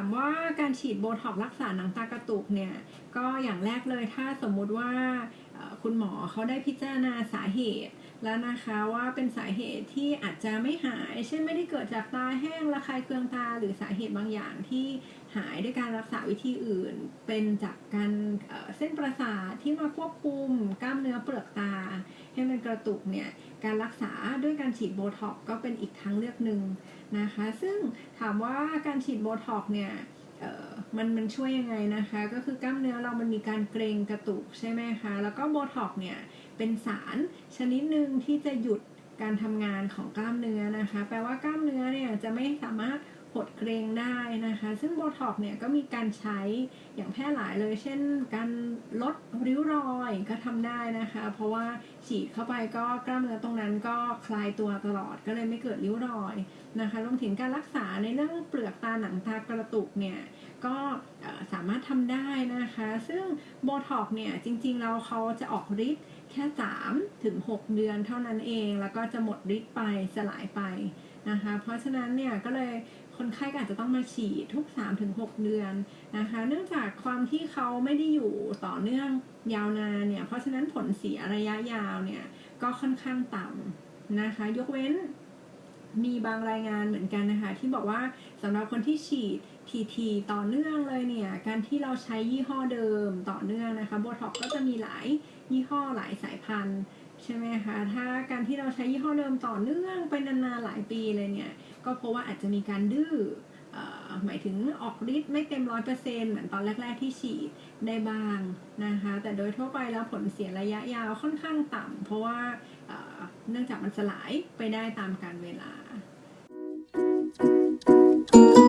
ามว่าการฉีดโบท็อกรักษาหนังตากระตุกเนี่ย ก็อย่างแรกเลยถ้าสมมุติว่า คุณหมอเขาได้พิจารณาสาเหตุแล้วนะคะว่าเป็นสาเหตุที่อาจจะไม่หาย เช่นไม่ได้เกิดจากตาแห้งระคายเคืองตา หรือสาเหตุบางอย่างที่หายด้วยการรักษาวิธีอื่น เป็นจากการเส้นประสาทที่มาควบคุมกล้ามเนื้อเปลือกตา ให้มันกระตุกเนี่ยการรักษาด้วยการฉีดโบท็อกก็เป็นอีกทางเลือกหนึ่งนะคะ ซึ่งถามว่าการฉีดโบท็อกเนี่ย มันมันช่วยยังไงนะคะ ก็คือกล้ามเนื้อเรามันมีการเกรงกระตุกใช่ไหมคะ แล้วก็โบท็อกเนี่ยเป็นสารชนิดหนึ่งที่จะหยุดการทำงานของกล้ามเนื้อนะคะ แปลว่ากล้ามเนื้อเนี่ยจะไม่สามารถหดเกรงได้นะคะ ซึ่งโบท็อกเนี่ยก็มีการใช้อย่างแพร่หลายเลย เช่น การลดริ้วรอยก็ทำได้นะคะ เพราะว่าฉีดเข้าไปก็กล้ามเนื้อตรงนั้นก็คลายตัวตลอดก็เลยไม่เกิดริ้วรอยนะคะรวมถึงการรักษาในเรื่องเปลือกตาหนังตากระตุกเนี่ยก็สามารถทำได้นะคะ ซึ่งโบท็อกเนี่ยจริงๆแล้วเขาจะออกฤทธิ์แค่3ถึง6เดือนเท่านั้นเอง แล้วก็จะหมดฤทธิ์ไปสลายไปนะคะ เพราะฉะนั้นเนี่ยก็เลยคนไข้ก็อาจจะต้องมาฉีดทุก3ถึง6เดือนนะคะ เนื่องจากความที่เขาไม่ได้อยู่ต่อเนื่องยาวนานเนี่ย เพราะฉะนั้นผลเสียระยะยาวเนี่ยก็ค่อนข้างต่ำนะคะ ยกเว้น มีบางรายงานเหมือนกันนะคะ ที่บอกว่าสำหรับคนที่ฉีดทีทีต่อเนื่องเลยเนี่ย การที่เราใช้ยี่ห้อเดิมต่อเนื่องนะคะโบท็อกก็จะมีหลายยี่ห้อหลายสายพันธุ์ใช่ไหมคะถ้าการที่เราใช้ยี่ห้อเดิมต่อเนื่องไปนานๆหลายปีเลยเนี่ยก็เพราะว่าอาจจะมีการดื้อเอ่อหมายถึงออกฤทธิ์ไม่เต็มร้อยเปอร์เซ็นต์เหมือนตอนแรก ๆ ที่ฉีดได้บ้างนะคะ แต่โดยทั่วไปแล้วผลเสียระยะยาวค่อนข้างต่ำเพราะว่าเนื่องจากมันสลายไปได้ตามการเวลา